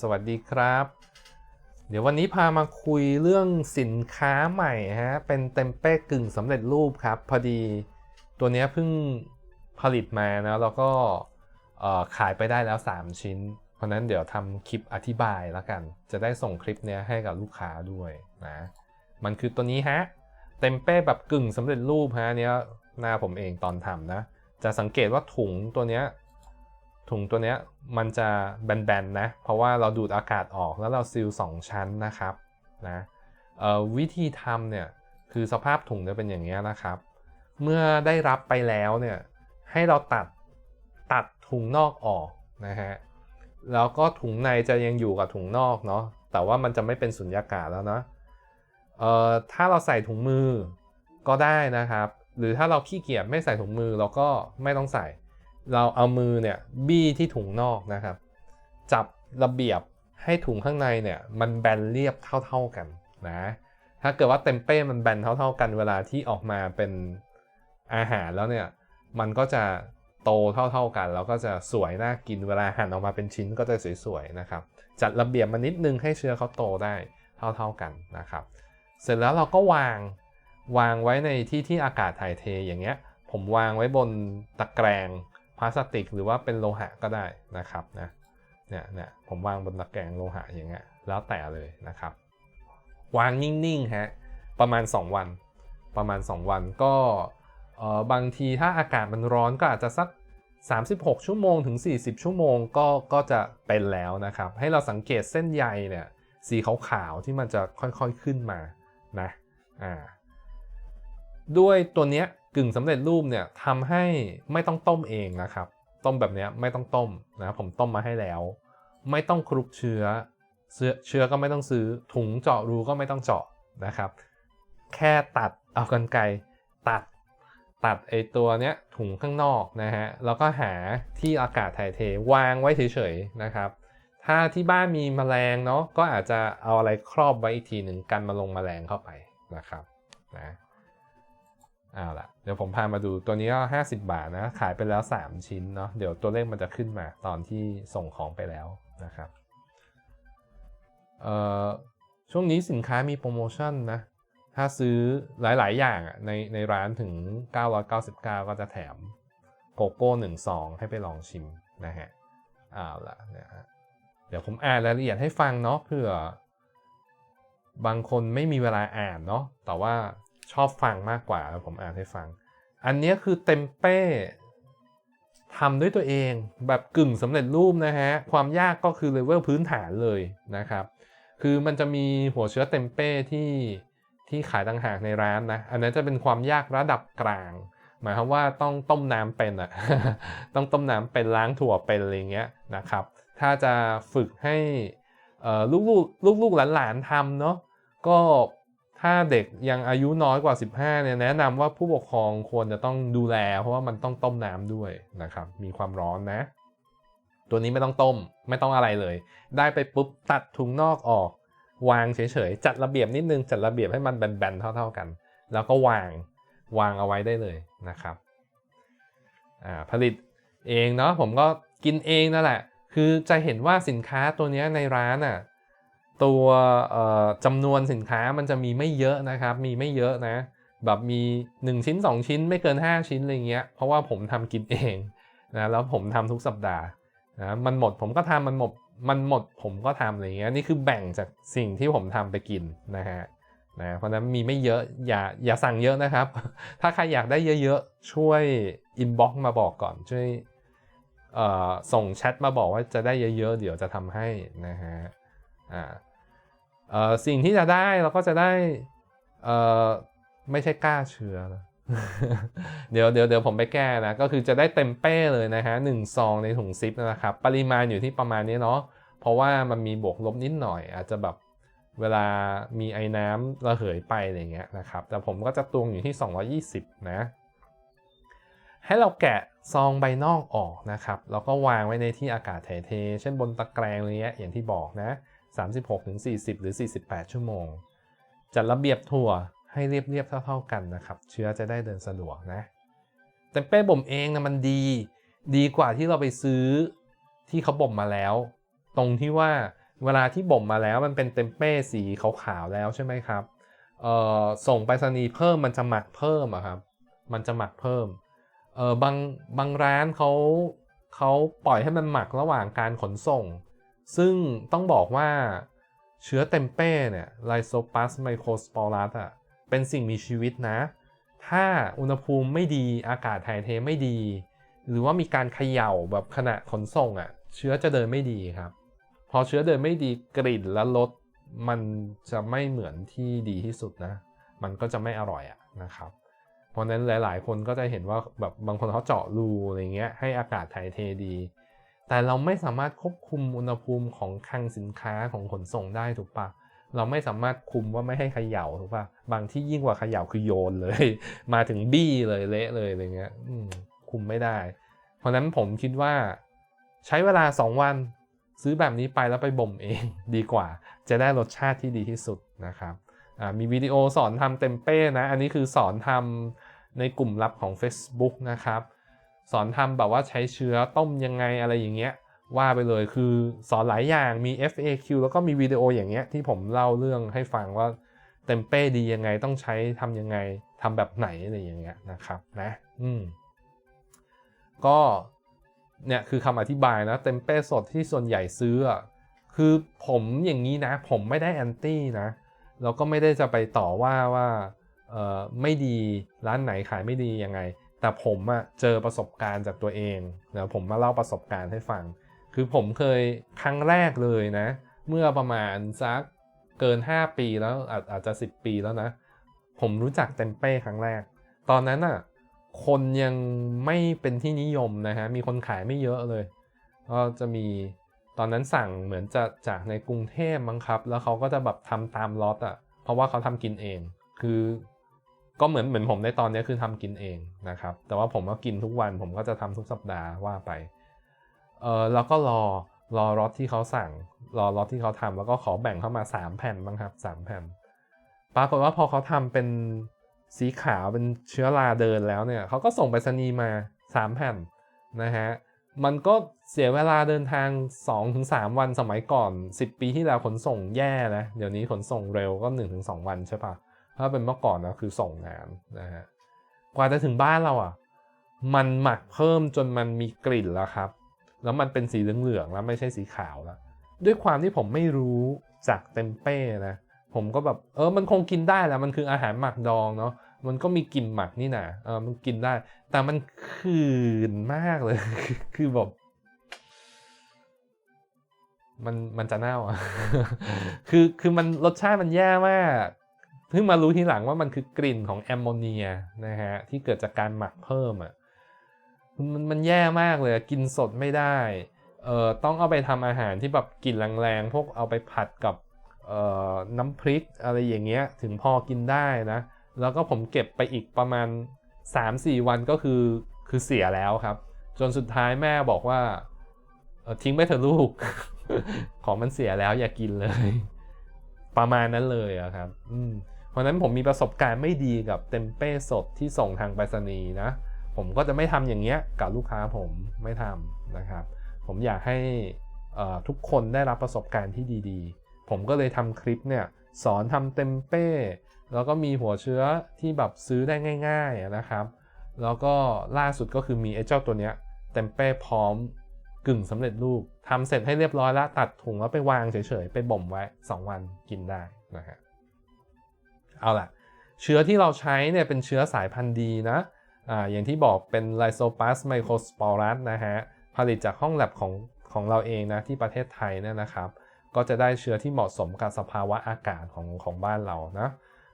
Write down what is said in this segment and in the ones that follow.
สวัสดีครับ เดี๋ยววันนี้พามาคุยเรื่องสินค้าใหม่ฮะ เป็นเต็มเป้กึ่งสำเร็จรูปครับ พอดีตัวนี้เพิ่งผลิตมานะแล้วก็ขายไปได้แล้ว 3 ชิ้น เพราะนั้นเดี๋ยวทำคลิปอธิบายแล้วกัน จะได้ส่งคลิปนี้ให้กับลูกค้าด้วยนะ มันคือตัวนี้ฮะ เต็มเป้แบบกึ่งสำเร็จรูปฮะเนี้ยหน้าผมเองตอนทำนะ จะสังเกตว่าถุงตัวเนี้ย ถุงตัวเนี้ยมันจะแบนๆนะ เพราะว่าเราดูดอากาศออกแล้วเราซีล2ชั้นนะครับนะวิธีทำเนี่ยคือสภาพถุงจะเป็นอย่างนี้นะครับ เมื่อได้รับไปแล้วเนี่ยให้เราตัดตัดถุงนอกออกนะฮะแล้วก็ถุงในจะยังอยู่กับถุงนอกเนาะแต่ว่ามันจะไม่เป็นสุญญากาศแล้วนะเอ่อถ้าเราใส่ถุงมือก็ได้นะครับ หรือถ้าเราขี้เกียจไม่ใส่ถุงมือเราก็ไม่ต้องใส่ เราเอามือเนี่ยบี้ที่ถุงนอกนะครับ จับระเบียบให้ถุงข้างในเนี่ยมันแบนเรียบเท่า ๆกันนะถ้าเกิดว่าเต็มเป้มันแบนเท่า ๆ กันเวลาที่ออกมาเป็นอาหารแล้วเนี่ยมันก็จะโตเท่า ๆกันแล้วก็จะสวยน่ากินเวลาหั่นออกมาเป็นชิ้นก็จะสวยๆนะครับ จัดระเบียบมานิดนึงให้เชื้อเขาโตได้เท่าๆกันนะครับ เสร็จแล้วเราก็วางวางไว้ในที่ที่อากาศถ่ายเทอย่างเงี้ย ผมวางไว้บนตะแกรง พลาสติกหรือว่าเป็นโลหะก็ได้นะครับนะเนี่ยเนี่ยผมวางบนตะแกรงโลหะอย่างเงี้ยแล้วแต่เลยนะครับ วางนิ่งๆฮะประมาณ 2 วัน ประมาณ 2 วันก็เออบางทีถ้าอากาศมันร้อนก็อาจจะสัก 36 ชั่วโมงถึง 40 ชั่วโมงก็ก็จะเป็นแล้วนะครับ ให้เราสังเกตเส้นใยเนี่ยสีขาวๆที่มันจะค่อยๆขึ้นมานะอ่าด้วยตัวเนี้ย กึ่งสำเร็จรูปเนี่ยทำให้ไม่ต้องต้มเองนะครับ ต้มแบบนี้ไม่ต้องต้มนะผมต้มมาให้แล้ว ไม่ต้องคลุกเชื้อเชื้อเชื้อก็ไม่ต้องซื้อถุงเจาะรูก็ไม่ต้องเจาะนะครับ แค่ตัดเอากันไกรตัดตัดไอตัวเนี้ยถุงข้างนอกนะฮะแล้วก็หาที่อากาศถ่ายเทวางไว้เฉยๆนะครับ ถ้าที่บ้านมีแมลงเนาะก็อาจจะเอาอะไรครอบไว้อีกทีหนึ่งกันมาลงแมลงเข้าไปนะครับนะ เอาละเดี๋ยวผมพามาดูตัวนี้ก็ 50 บาทนะ ขายไปแล้ว 3 ชิ้นเนาะเดี๋ยวตัวเลขมันจะขึ้นมาตอนที่ส่งของไปแล้วนะครับเอ่อช่วงนี้สินค้ามีโปรโมชั่นนะ ถ้าซื้อหลาย ๆ อย่างอะในในร้านถึง 999 ก็จะแถมโกโก้1ซองให้ไปลองชิมนะฮะเอาละเนี่ยฮะเดี๋ยวผมอ่านรายละเอียดให้ฟังเนาะเผื่อบางคนไม่มีเวลาอ่านเนาะแต่ว่า ชอบฟังมากกว่าผมอ่านให้ฟัง อันนี้คือเต็มเป้ทำด้วยตัวเองแบบกึ่งสำเร็จรูปนะฮะ ความยากก็คือเลเวลพื้นฐานเลยนะครับ คือมันจะมีหัวเชื้อเต็มเป้ที่ที่ขายต่างหากในร้านนะ อันนั้นจะเป็นความยากระดับกลาง หมายความว่าต้องต้มน้ำเป็นอะต้องต้มน้ำเป็นล้างถั่วเป็นอะไรเงี้ยนะครับ ถ้าจะฝึกให้ลูกๆลูกๆหลานๆทำเนาะก็ ถ้าเด็กยังอายุน้อยกว่า 15เนี่ยแนะนำว่าผู้ปกครองควรจะต้องดูแล เพราะว่ามันต้องต้มน้ำด้วยนะครับ มีความร้อนนะ ตัวนี้ไม่ต้องต้มไม่ต้องอะไรเลย ได้ไปปุ๊บตัดถุงนอกออก วางเฉยๆจัดระเบียบนิดนึงจัดระเบียบให้มันแบนๆเท่า ๆกัน แล้วก็วางวางเอาไว้ได้เลยนะครับผลิตเองเนาะผมก็กินเองนั่นแหละ คือจะเห็นว่าสินค้าตัวนี้ในร้านอะ ตัวจำนวนสินค้ามันจะมีไม่เยอะนะครับ มีไม่เยอะนะ แบบมี 1 ชิ้น 2 ชิ้นไม่เกิน 5 ชิ้นอะไรเงี้ย เพราะว่าผมทำกินเองนะแล้วผมทำทุกสัปดาห์นะมันหมดผมก็ทำมันหมดมันหมดผมก็ทำอะไรเงี้ยนี่คือแบ่งจากสิ่งที่ผมทำไปกินนะฮะนะเพราะนั้นมีไม่เยอะอย่าอย่าสั่งเยอะนะครับ ถ้าใครอยากได้เยอะๆ ช่วยอินบ็อกมาบอกก่อนช่วยส่งแชทมาบอกว่าจะได้เยอะๆ เดี๋ยวจะทำให้นะฮะ อ่าเอ่อสิ่งที่จะได้เราก็จะได้เอ่อไม่ใช่กล้าเชื้อนะเดี๋ยวเดี๋ยวเดี๋ยวผมไปแก้นะ ก็คือจะได้เต็มเป้เลยนะฮะหนึ่งซองในถุงซิปนะครับ ปริมาณอยู่ที่ประมาณนี้เนาะเพราะว่ามันมีบวกลบนิดหน่อย อาจจะแบบเวลามีไอ้น้ำระเหยไปอะไรเงี้ยนะครับ แต่ผมก็จะตวงอยู่ที่ 220 นะ ให้เราแกะซองใบนอกออกนะครับ แล้วก็วางไว้ในที่อากาศถ่ายเท เช่นบนตะแกรงอะไรเงี้ยอย่างที่บอกนะ 36-40 หรือ 48 ชั่วโมง จัดระเบียบถั่วให้เรียบๆเท่า ๆกันนะครับ เชื้อจะได้เดินสะดวกนะ แต่เป้บ่มเองนะมันดี ดีกว่าที่เราไปซื้อที่เขาบ่มมาแล้ว ตรงที่ว่าเวลาที่บ่มมาแล้วมันเป็นเต็มเป้สีขาวๆแล้วใช่ไหมครับส่งไปรษณีย์เพิ่มมันจะหมักเพิ่มอะครับ มันจะหมักเพิ่มเออบางบางร้านเขาเขาปล่อยให้มันหมักระหว่างการขนส่ง ซึ่งต้องบอกว่าเชื้อเต็มเป้เนี่ยไลโซปัสไมโครสปอรัสอะเป็นสิ่งมีชีวิตนะ ถ้าอุณหภูมิไม่ดีอากาศถ่ายเทไม่ดี หรือว่ามีการเขย่าแบบขณะขนส่งอะ เชื้อจะเดินไม่ดีครับ พอเชื้อเดินไม่ดีกลิ่นและรสมันจะไม่เหมือนที่ดีที่สุดนะ มันก็จะไม่อร่อยอะนะครับ เพราะฉะนั้นหลาย ๆ คนก็จะเห็นว่าแบบบางคนเขาเจาะรูอะไรเงี้ยให้อากาศถ่ายเทดี แต่เราไม่สามารถควบคุมอุณหภูมิของคลังสินค้าของขนส่งได้ถูกปะเราไม่สามารถคุมว่าไม่ให้เขย่าถูกปะบางที่ยิ่งกว่าเขย่าคือโยนเลย มาถึงบี้เลยเละเลยอะไรเงี้ยคุมไม่ได้ เพราะนั้นผมคิดว่า ใช้เวลา 2 วันซื้อแบบนี้ไปแล้วไปบ่มเองดีกว่า จะได้รสชาติที่ดีที่สุดนะครับอ่ามีวิดีโอสอนทำเต็มเป้นะ อันนี้คือสอนทำในกลุ่มลับของ Facebook นะครับ สอนทำแบบว่าใช้เชื้อต้มยังไงอะไรอย่างเงี้ยว่าไปเลยคือสอนหลายอย่างมี FAQ แล้วก็มีวิดีโออย่างเงี้ยที่ผมเล่าเรื่องให้ฟังว่าเต็มเป้ดียังไงต้องใช้ทำยังไงทำแบบไหนอะไรอย่างเงี้ยนะครับนะอืมก็เนี่ยคือคำอธิบายนะเต็มเป้สดที่ส่วนใหญ่ซื้อคือผมอย่างนี้นะ ผมไม่ได้แอนตี้นะแล้วก็ไม่ได้จะไปต่อว่าว่าเออไม่ดีร้านไหนขายไม่ดียังไง แต่ผมอะเจอประสบการณ์จากตัวเองเดี๋ยวผมมาเล่าประสบการณ์ให้ฟัง คือผมเคยครั้งแรกเลยนะ เมื่อประมาณสักเกิน 5 ปีแล้วอาจอาจจะ 10 ปีแล้วนะ ผมรู้จักเต็มเป้ครั้งแรก ตอนนั้นอะคนยังไม่เป็นที่นิยมนะฮะ มีคนขายไม่เยอะเลย ก็จะมีตอนนั้นสั่งเหมือนจะจากในกรุงเทพมั้งครับ แล้วเขาก็จะแบบทำตามล็อตอะเพราะว่าเขาทำกินเอง คือ ก็เหมือนเหมือนผมในตอนนี้คือทำกินเองนะครับ แต่ว่าผมก็กินทุกวัน ผมก็จะทำทุกสัปดาห์ว่าไป เออแล้วก็รอรอล็อที่เขาสั่ง รอล็อที่เขาทำแล้วก็ขอแบ่งเข้ามา 3 แผ่นบ้างครับ3แผ่นปรากฏว่าพอเขาทำเป็นสีขาวเป็นเชื้อราเดินแล้วเนี่ยเขาก็ส่งไปรษณีย์มา 3 แผ่นนะฮะมันก็เสียเวลาเดินทาง 2-3 วันสมัยก่อน 10 ปีที่แล้วขนส่งแย่นะเดี๋ยวนี้ขนส่งเร็วก็ 1-2 วันใช่ปะ ถ้าเป็นเมื่อก่อนนะคือส่งนานนะฮะกว่าจะถึงบ้านเราอะมันหมักเพิ่มจนมันมีกลิ่นแล้วครับ แล้วมันเป็นสีเหลืองๆแล้วไม่ใช่สีขาวแล้ว ด้วยความที่ผมไม่รู้จากเต็มเป้นะผมก็แบบเออมันคงกินได้แหละมันคืออาหารหมักดองเนาะมันก็มีกลิ่นหมักนี่นะเออมันกินได้ แต่มันคืนมากเลย คือแบบมันมันจะเน่าอะ คือคือมันรสชาติมันแย่มาก พิ่งมารู้ทีหลังว่ามันคือกลิ่นของแอมโมเนียนะฮะที่เกิดจากการหมักเพิ่มอะมันมันแย่มากเลยกินสดไม่ได้เอ่อต้องเอาไปทำอาหารที่แบบกลิ่นแรงๆพวกเอาไปผัดกับเอ่อน้ำพริกอะไรอย่างเงี้ยถึงพอกินได้นะ แล้วก็ผมเก็บไปอีกประมาณ 3-4 วันก็คือคือเสียแล้วครับ จนสุดท้ายแม่บอกว่าทิ้งไปเถอะลูก ของมันเสียแล้วอย่ากินเลย ประมาณนั้นเลยอะครับ อืม เพราะฉะนั้นผมมีประสบการณ์ไม่ดีกับเต็มเป้สดที่ส่งทางไปรษณีย์นะ ผมก็จะไม่ทำอย่างเงี้ยกับลูกค้าผมไม่ทำนะครับ ผมอยากให้ทุกคนได้รับประสบการณ์ที่ดีๆ ผมก็เลยทำคลิปเนี่ยสอนทำเต็มเป้ แล้วก็มีหัวเชื้อที่แบบซื้อได้ง่าย ๆนะครับ แล้วก็ล่าสุดก็คือมีไอ้เจ้าตัวเนี้ยเต็มเป้พร้อมกึ่งสำเร็จรูปทำเสร็จให้เรียบร้อยแล้ว ตัดถุงแล้วไปวางเฉยๆ ไปบ่มไว้ 2 วันกินได้นะฮะ เอาล่ะ เชื้อที่เราใช้เนี่ยเป็นเชื้อสายพันธุ์ดีนะอ่าอย่างที่บอกเป็น Rhizopus microsporus นะฮะ ผลิตจากห้องแลบของของเราเองนะที่ประเทศไทยเนี่ยนะครับ ก็จะได้เชื้อที่เหมาะสมกับสภาวะอากาศของของบ้านเรานะ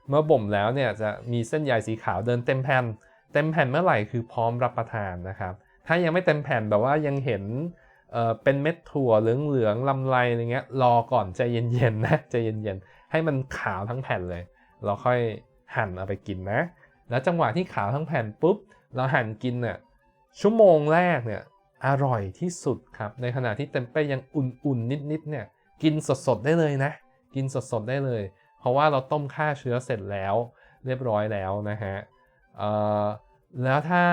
เมื่อบ่มแล้วเนี่ยจะมีเส้นใยสีขาวเดินเต็มแผ่น เต็มแผ่นเมื่อไหร่คือพร้อมรับประทานนะครับ ถ้ายังไม่เต็มแผ่นแบบว่ายังเห็นเอ่อเป็นเม็ดถั่วเหลืองๆลำไรอะไรเงี้ยรอก่อนใจเย็นๆนะใจเย็นๆให้มันขาวทั้งแผ่นเลย เราค่อยหั่นเอาไปกินนะ แล้วจังหวะที่ขาวทั้งแผ่นปุ๊บ เราหั่นกินเนี่ยชั่วโมงแรกเนี่ยอร่อยที่สุดครับ ในขณะที่เต็มเป้ยังอุ่นๆนิดๆเนี่ยกินสดๆได้เลยนะ กินสดๆได้เลย เพราะว่าเราต้มฆ่าเชื้อเสร็จแล้ว เรียบร้อยแล้วนะฮะแล้วถ้า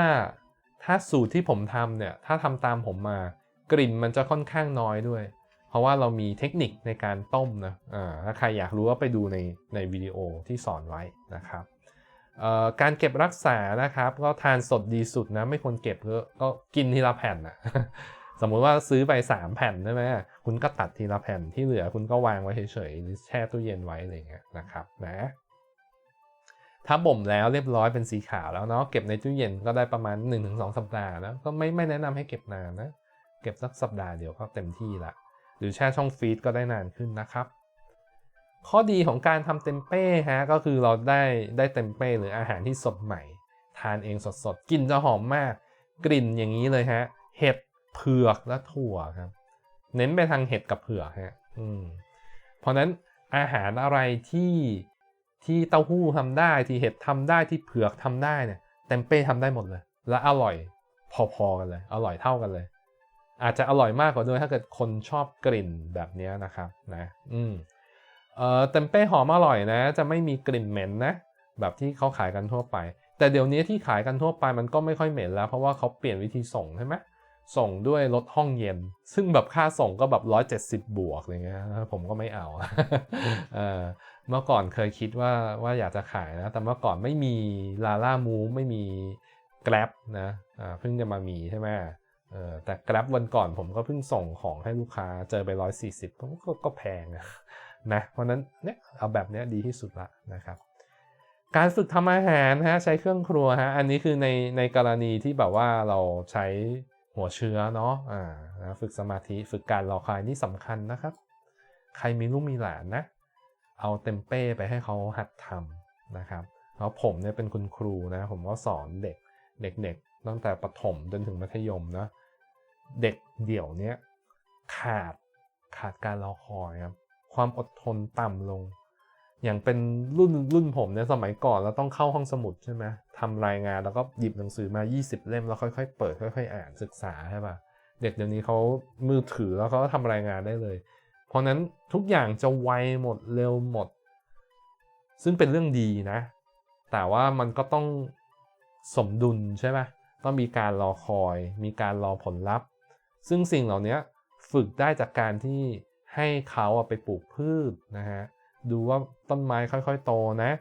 ถ้าสูตรที่ผมทำเนี่ยถ้าทำตามผมมากลิ่นมันจะค่อนข้างน้อยด้วย เพราะว่าเรามีเทคนิคในการต้มนะถ้าใครอยากรู้ก็ไปดูในในวิดีโอที่สอนไว้นะครับการเก็บรักษานะครับก็ทานสดดีสุดนะไม่ควรเก็บก็ก็กินทีละแผ่นนะสมมุติว่าซื้อไป 3 แผ่นใช่ไหมคุณก็ตัดทีละแผ่นที่เหลือคุณก็วางไว้เฉยๆหรือแช่ตู้เย็นไว้อะไรเงี้ยนะครับนะถ้าบ่มแล้วเรียบร้อยเป็นสีขาวแล้วเนาะเก็บในตู้เย็นก็ได้ประมาณ 1-2 สัปดาห์แล้วก็ไม่ไม่แนะนำให้เก็บนานนะเก็บสักสัปดาห์เดียวก็เต็มที่ละ หรือแช่ช่องฟรีซก็ได้นานขึ้นนะครับ ข้อดีของการทำเต็มเป้ฮะก็คือเราได้ได้เต็มเป้หรืออาหารที่สดใหม่ ทานเองสดๆกลิ่นจะหอมมาก กลิ่นอย่างนี้เลยฮะเห็ดเผือกและถั่วครับ เน้นไปทางเห็ดกับเผือกฮะอืมเพราะนั้นอาหารอะไรที่ที่เต้าหู้ทำได้ที่เห็ดทำได้ที่เผือกทำได้เนี่ยเต็มเป้ทำได้หมดเลย และอร่อยพอๆกันเลย อร่อยเท่ากันเลย อาจจะอร่อยมากกว่าด้วยถ้าเกิดคนชอบกลิ่นแบบนี้นะครับนะอืมเอ่อเต็มเป้หอมอร่อยนะ จะไม่มีกลิ่นเหม็นนะ แบบที่เขาขายกันทั่วไป แต่เดี๋ยวนี้ที่ขายกันทั่วไปมันก็ไม่ค่อยเหม็นแล้ว เพราะว่าเขาเปลี่ยนวิธีส่งใช่ไหมส่งด้วยรถห้องเย็น ซึ่งแบบค่าส่งก็แบบ 170 บวกอะไรเงี้ยผมก็ไม่เอาเออเมื่อก่อนเคยคิดว่าว่าอยากจะขายนะ แต่เมื่อก่อนไม่มีลาล่ามูไม่มี Grab นะอ่าเพิ่งจะมามีใช่ไหม เออแต่ Grab วันก่อนผมก็เพิ่งส่งของให้ลูกค้าเจอไป 140ผมก็ก็แพงนะเพราะนั้นเนี่ยเอาแบบเนี้ยดีที่สุดละนะครับ การฝึกทำอาหารฮะใช้เครื่องครัวฮะอันนี้คือในในกรณีที่แบบว่าเราใช้หัวเชื้อเนาะอ่านะฝึกสมาธิฝึกการรอคอยนี่สำคัญนะครับ ใครมีลูกมีหลานนะ เอาเต็มเป้ไปให้เขาหัดทำนะครับเพราะผมเนี่ยเป็นคุณครูนะผมก็สอนเด็กเด็กๆตั้งแต่ประถมจนถึงมัธยมนะ เด็กเดี่ยวเนี้ยขาดขาดการรอคอยครับความอดทนต่ำลง อย่างเป็นรุ่นรุ่นผมเนี่ยสมัยก่อนเราต้องเข้าห้องสมุดใช่ไหมทำรายงานแล้วก็หยิบหนังสือมา 20 เล่มแล้วค่อย ๆ เปิดค่อย ๆ อ่านศึกษาใช่ป่ะเด็กเดี๋ยวนี้เขามือถือแล้วเขาก็ทำรายงานได้เลย เพราะนั้นทุกอย่างจะไวหมดเร็วหมด ซึ่งเป็นเรื่องดีนะ แต่ว่ามันก็ต้องสมดุลใช่ไหมต้องมีการรอคอย มีการรอผลลัพธ์ ซึ่งสิ่งเหล่านี้ฝึกได้จากการที่ให้เขาไปปลูกพืชนะฮะดูว่าต้นไม้ค่อยๆ โตนะ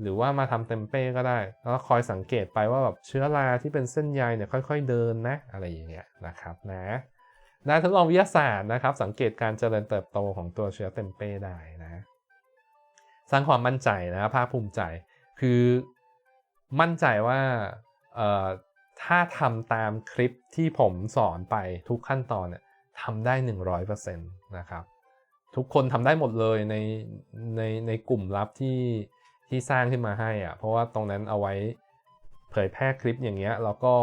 หรือว่ามาทำเต็มเป้ก็ได้ แล้วคอยสังเกตไปว่าแบบเชื้อราที่เป็นเส้นใยเนี่ยค่อย ๆ เดินนะอะไรอย่างเงี้ยนะครับนะด้านทดลองวิทยาศาสตร์นะครับ สังเกตการเจริญเติบโตของตัวเชื้อเต็มเป้ได้นะสร้างความมั่นใจนะภาคภูมิใจ คือมั่นใจว่าเอ่อ ถ้าทำตามคลิปที่ผมสอนไปทุกขั้นตอนเนี่ยทำได้ 100%นะครับ ทุกคนทำได้หมดเลยในในในกลุ่มลับที่ที่สร้างขึ้นมาให้อะเพราะว่าตรงนั้นเอาไว้เผยแพร่คลิปอย่างเงี้ยแล้วก็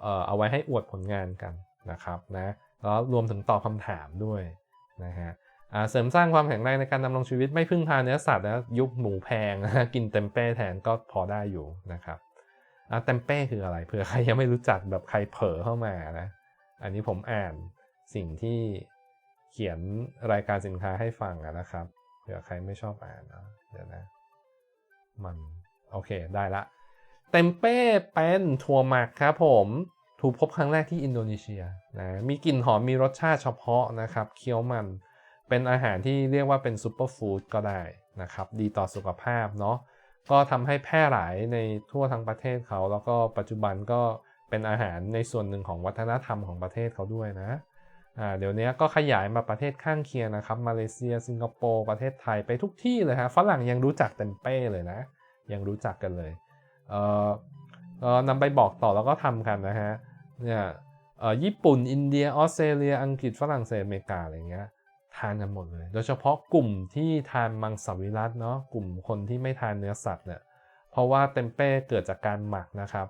เอ่อเอาไว้ให้อวดผลงานกันนะครับนะแล้วรวมถึงตอบคำถามด้วยนะฮะอ่าเสริมสร้างความแข็งแรงในการดำรงชีวิตไม่พึ่งพาเนื้อสัตว์นะยุคหมูแพงกินเต็มเป้แทนก็พอได้อยู่นะครับ อะเต็มเป้คืออะไรเผื่อใครยังไม่รู้จักแบบใครเผลอเข้ามานะ อันนี้ผมอ่านสิ่งที่เขียนรายการสินค้าให้ฟังนะครับ เผื่อใครไม่ชอบอ่านนะเดี๋ยวนะ มันโอเคได้ละ เต็มเป้เป็นถั่วหมักครับผมถูกพบครั้งแรกที่อินโดนีเซียนะมีกลิ่นหอมมีรสชาติเฉพาะนะครับ เคี้ยวมันเป็นอาหารที่เรียกว่าเป็นซูเปอร์ฟู้ดก็ได้นะครับ ดีต่อสุขภาพเนาะ ก็ทำให้แพร่หลายในทั่วทั้งประเทศเขา แล้วก็ปัจจุบันก็เป็นอาหารในส่วนหนึ่งของวัฒนธรรมของประเทศเขาด้วยนะอ่าเดี๋ยวนี้ก็ขยายมาประเทศข้างเคียงนะครับ มาเลเซีย สิงคโปร์ประเทศไทยไปทุกที่เลยฮะฝรั่งยังรู้จักเต็มเป้เลยนะ ยังรู้จักกันเลยเอ่อเอ่อนำไปบอกต่อแล้วก็ทำกันนะฮะเนี่ยเอ่อญี่ปุ่น อินเดีย ออสเตรเลีย อังกฤษฝรั่งเศสอเมริกาอะไรเงี้ย ทานกันหมดเลย โดยเฉพาะกลุ่มที่ทานมังสวิรัตเนาะกลุ่มคนที่ไม่ทานเนื้อสัตว์เนี่ยเพราะว่าเต็มเป้เกิดจากการหมักนะครับ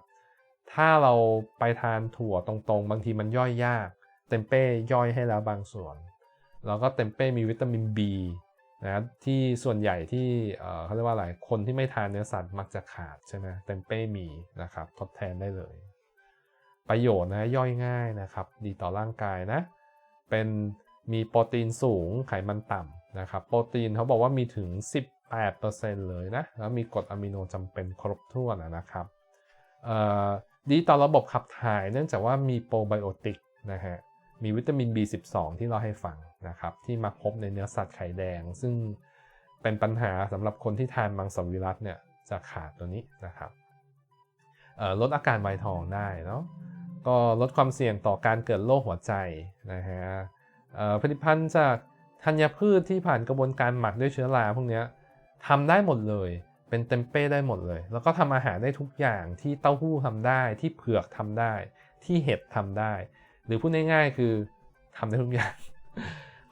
ถ้าเราไปทานถั่วตรงๆ บางทีมันย่อยยาก เต็มเป้ย่อยให้แล้วบางส่วน แล้วก็เต็มเป้มีวิตามิน B นะที่ส่วนใหญ่ที่เอ่อเขาเรียกว่าอะไรคนที่ไม่ทานเนื้อสัตว์มักจะขาดใช่ไหมเต็มเป้มีนะครับทดแทนได้เลย ประโยชน์นะย่อยง่ายนะครับ ดีต่อร่างกายนะ เป็น มีโปรตีนสูงไขมันต่ำนะครับ โปรตีนเขาบอกว่ามีถึง 18%เลยนะ แล้วมีกรดอะมิโนจำเป็นครบถ้วนนะครับดีต่อระบบขับถ่ายเนื่องจากว่ามีโปรไบโอติกนะฮะ มีวิตามิน B12 ที่เราให้ฟังนะครับ ที่มักพบในเนื้อสัตว์ไข่แดง ซึ่งเป็นปัญหาสำหรับคนที่ทานมังสวิรัตเนี่ยจะขาดตัวนี้นะครับลดอาการไวทองได้เนาะก็ลดความเสี่ยงต่อการเกิดโรคหัวใจนะฮะ ผลิตภัณฑ์จากธัญพืชที่ผ่านกระบวนการหมักด้วยเชื้อราพวกนี้ทำได้หมดเลย เป็นเต็มเป้ได้หมดเลย แล้วก็ทำอาหารได้ทุกอย่างที่เต้าหู้ทำได้ ที่เผือกทำได้ ที่เห็ดทำได้ หรือพูดง่ายๆคือทำได้ทุกอย่าง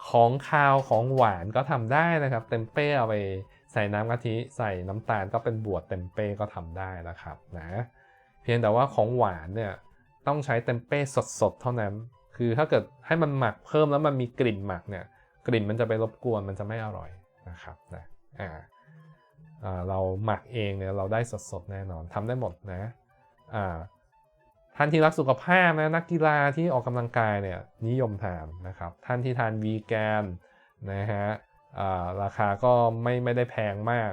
ของคาวของหวานก็ทำได้นะครับ เต็มเป้เอาไปใส่น้ำกะทิใส่น้ำตาลก็เป็นบวชเต็มเป้ก็ทำได้นะครับนะเพียงแต่ว่าของหวานเนี่ยต้องใช้เต็มเป้สดๆเท่านั้น คือถ้าเกิดให้มันหมักเพิ่มแล้วมันมีกลิ่นหมักเนี่ยกลิ่นมันจะไปรบกวนมันจะไม่อร่อยนะครับนะอ่าเราหมักเองเนี่ยเราได้สดๆแน่นอนทำได้หมดนะอ่าท่านที่รักสุขภาพนะนักกีฬาที่ออกกำลังกายเนี่ยนิยมทานนะครับท่านที่ทานวีแกนนะฮะราคาก็ไม่ไม่ได้แพงมาก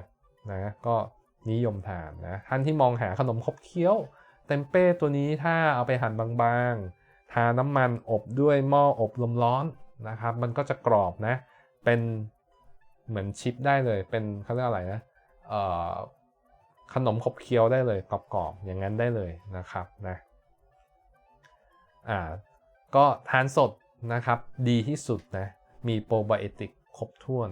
นะก็นิยมทานนะท่านที่มองหาขนมขบเคี้ยวเต็มเป้ตัวนี้ถ้าเอาไปหั่นบางๆ ทาน้ำมันอบด้วยหม้ออบลมร้อนนะครับ มันก็จะกรอบนะ เป็นเหมือนชิปได้เลย เป็นเขาเรียกอะไรนะขนมขบเคี้ยวได้เลยกรอบๆอย่างนั้นได้เลยนะครับนะอ่าก็ทานสดนะครับดีที่สุดนะมีโปรไบโอติกครบถ้วน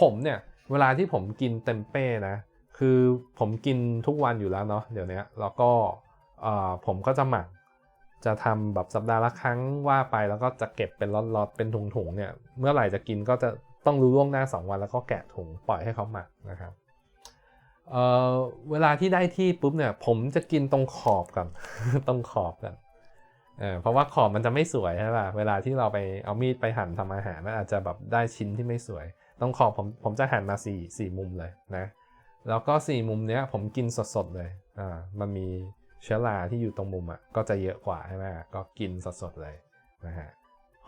ผมเนี่ยเวลาที่ผมกินเต็มเป้นะคือผมกินทุกวันอยู่แล้วเนาะเดี๋ยวนี้แล้วก็ผมก็จะหมัก จะทำแบบสัปดาห์ละครั้งว่าไปแล้วก็จะเก็บเป็นล็อตๆเป็นถุงๆเนี่ยเมื่อไหร่จะกินก็จะต้องรู้ล่วงหน้า 2 วันแล้วก็แกะถุงปล่อยให้เขาหมักนะครับเออเวลาที่ได้ที่ปุ๊บเนี่ยผมจะกินตรงขอบก่อนตรงขอบกันเออเพราะว่าขอบมันจะไม่สวยใช่ป่ะเวลาที่เราไปเอามีดไปหั่นทำอาหารมันอาจจะแบบได้ชิ้นที่ไม่สวยต้องขอบผมผมจะหั่นมาสี่สี่มุมเลยนะแล้วก็สี่มุมเนี้ยผมกินสดๆเลยอ่ามันมี เชื้อราที่อยู่ตรงมุมอะก็จะเยอะกว่าใช่ไหมก็กินสดๆเลยนะฮะ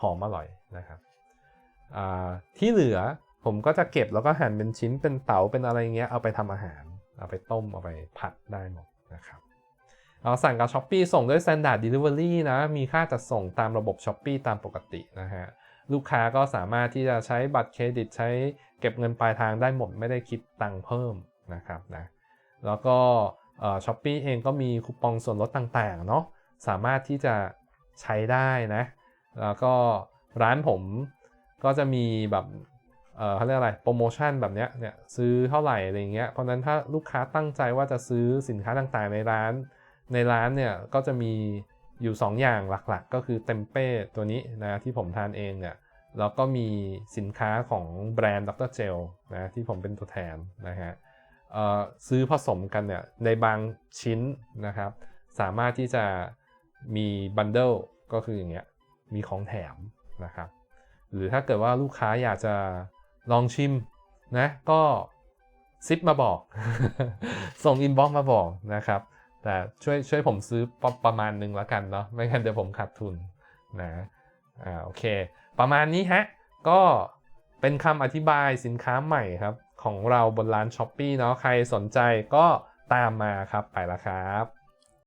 หอมอร่อยนะครับที่เหลือผมก็จะเก็บแล้วก็หั่นเป็นชิ้นเป็นเต๋าเป็นอะไรเงี้ยเอาไปทำอาหาร เอาไปต้มเอาไปผัดได้หมดนะครับเราสั่งกับ s h อ p e e ส่งด้วย Standard Delivery นะมีค่าจัดส่งตามระบบ s h อ p e e ตามปกตินะฮะลูกค้าก็สามารถที่จะใช้บัตรเครดิตใช้เก็บเงินปลายทางได้หมด ไม่ได้คิดตังค์เพิ่มนะครับนะแล้วก็ ช้อปปี้เองก็มีคูปองส่วนลดต่างๆเนาะสามารถที่จะใช้ได้นะ แล้วก็ร้านผมก็จะมีแบบเขาเรียกอะไรโปรโมชั่นแบบเนี้ยเนี่ยซื้อเท่าไหร่อะไรเงี้ยเพราะฉะนั้นถ้าลูกค้าตั้งใจว่าจะซื้อสินค้าต่างๆในร้าน ในร้านเนี่ยก็จะมีอยู่ 2 อย่างหลักๆ ก็คือเต็มเป้ตัวนี้นะที่ผมทานเองเนี่ยแล้วก็มีสินค้าของแบรนด์ดรเจลนะที่ผมเป็นตัวแทนนะฮะ ซื้อผสมกันเนี่ยในบางชิ้นนะครับ สามารถที่จะมีบันเดิลก็คืออย่างเงี้ยมีของแถมนะครับ หรือถ้าเกิดว่าลูกค้าอยากจะลองชิมนะก็ซิปมาบอก ส่งอินบ็อกมาบอกนะครับ แต่ช่วยช่วยผมซื้อปประมาณหนึ่งแล้วกันเนาะไม่งั้นเดี๋ยวผมขาดทุนนะอ่าโอเค ประมาณนี้ฮะก็เป็นคำอธิบายสินค้าใหม่ครับ ของเราบนร้าน s h อ p e e เนาะใครสนใจก็ตามมาครับไปละครับ